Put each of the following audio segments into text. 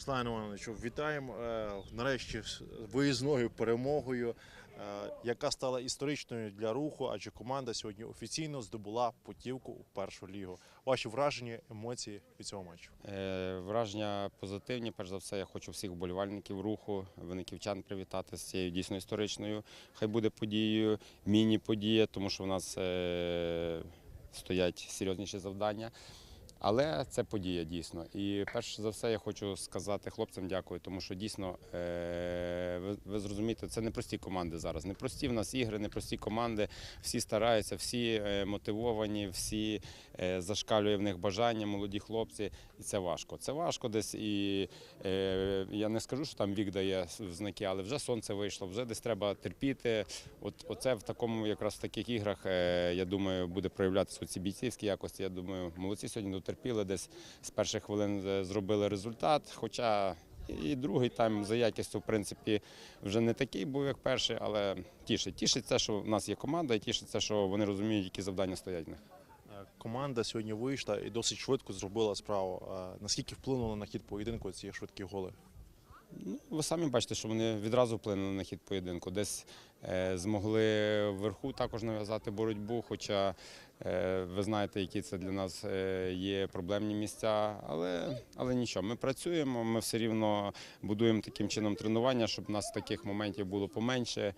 Руслан Івановичу, вітаємо е, нарешті виїзною перемогою, е, яка стала історичною для руху, адже команда сьогодні офіційно здобула путівку у першу лігу. Ваші враження, емоції від цього матчу. Е, Враження позитивні. Перш за все, я хочу всіх вболівальників руху, виниківчан привітати з цією дійсно історичною. Хай буде подією, міні-подія, тому що в нас стоять серйозніші завдання. Але це подія дійсно. І перш за все я хочу сказати хлопцям дякую, тому що дійсно е, ви, ви зрозумієте, це не прості команди зараз. Не прості в нас ігри, не прості команди. Всі стараються, всі е, мотивовані, всі е, зашкалює в них бажання, молоді хлопці. І це важко. Це важко десь. І я не скажу, що там вік дає знаки, але вже сонце вийшло, вже десь треба терпіти. От оце в такому, якраз в таких іграх, е, я думаю, буде проявлятися ці бійцівські якості. Я думаю, молодці сьогодні дотерпіли, десь з перших хвилин е, зробили результат. Хоча і другий тайм за якістю, в принципі, вже не такий був, як перший, але тішить. Тішить це, що в нас є команда, і тішить це, що вони розуміють, які завдання стоять в них. Е, Команда сьогодні вийшла і досить швидко зробила справу. Наскільки вплинуло на хід поєдинку ці швидкі голи? Ну, ви самі бачите, що вони відразу вплинули на хід поєдинку. Десь е, змогли вверху також нав'язати боротьбу, хоча е, ви знаєте, які це для нас е, є проблемні місця. Але, але нічого, ми працюємо, ми все рівно будуємо таким чином тренування, щоб у нас таких моментів було поменше.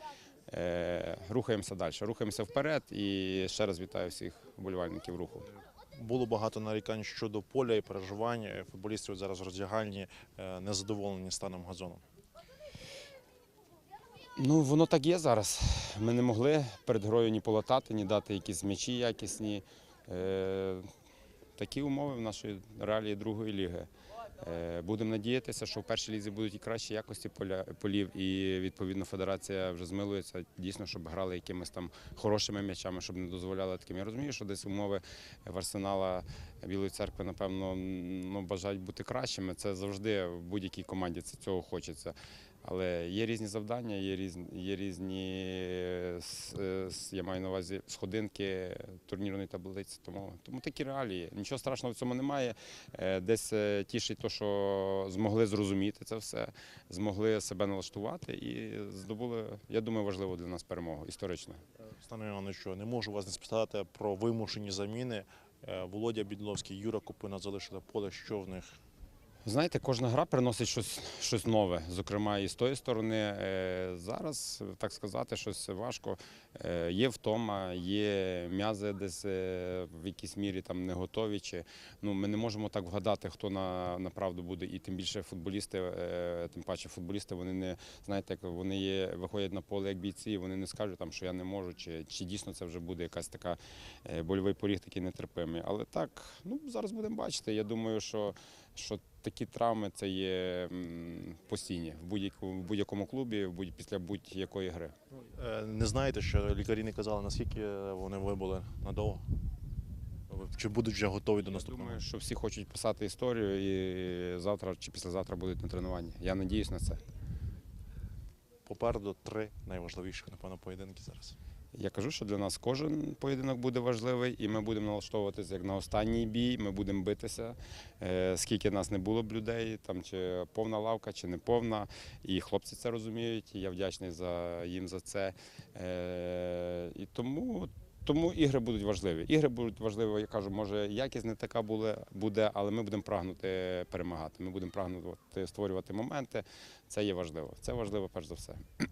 Рухаємося далі, рухаємося вперед і ще раз вітаю всіх вболівальників руху. Було багато нарікань щодо поля і переживань. Футболістів зараз роздягальні е, незадоволені станом газону. Ну, воно так є зараз. Ми не могли перед грою ні полатати, ні дати якісь м'ячі якісні. Е, такі умови в нашої реалії другої ліги. Е, будемо надіятися, що в першій лізі будуть і кращі якості поля, полів, і відповідно федерація вже змилується дійсно, щоб грали якимись там хорошими м'ячами, щоб не дозволяли таким. Я розумію, що десь умови в арсенала Білої церкви, напевно, ну, бажають бути кращими. Це завжди в будь-якій команді це цього хочеться. Але є різні завдання, є різні, є різні е, е, я маю на увазі сходинки турнірної таблиці. Тому, тому такі реалії. Нічого страшного в цьому немає. Е, Десь тішить те, що змогли зрозуміти це все, змогли себе налаштувати і здобули, я думаю, важливу для нас перемогу історично. Руслан Івановичу, не можу вас не спитати про вимушені заміни. Володя Бідловський, Юра Купина залишили поле. Що в них? Знаєте, кожна гра приносить щось, щось нове. Зокрема, і з тої сторони е, зараз так сказати, щось важко. Е, Є втома, є м'язи десь е, в якійсь мірі там не готові. Чи ну ми не можемо так вгадати, хто на направду буде, і тим більше футболісти, тим паче футболісти, вони не знаєте, як вони є, виходять на поле як бійці, і вони не скажуть там, що я не можу, чи, чи дійсно це вже буде якась така больовий поріг, такий нетерпимий. Але так, ну зараз будемо бачити. Я думаю, що, що такі травми це є постійні в будь-якому будь-якому клубі, будь після будь-якої гри. Е, Не знаєте, що лікарі не казали, наскільки вони вибули надовго? Чи будуть вже готові до Я наступного? думаю, що всі хочуть писати історію і завтра чи післязавтра будуть на тренуванні. Я надіюсь на це. Попереду три найважливіших, напевно, поєдинки зараз. Я кажу, що для нас кожен поєдинок буде важливий, і ми будемо налаштовуватися як на останній бій. Ми будемо битися. Е, Скільки нас не було б людей, там чи повна лавка, чи не повна. І хлопці це розуміють. І я вдячний за їм за це. Е, І тому. Тому ігри будуть важливі. Ігри будуть важливі, я кажу, може якість не така буде, але ми будемо прагнути перемагати. Ми будемо прагнути створювати моменти. Це є важливо. Це важливо перш за все.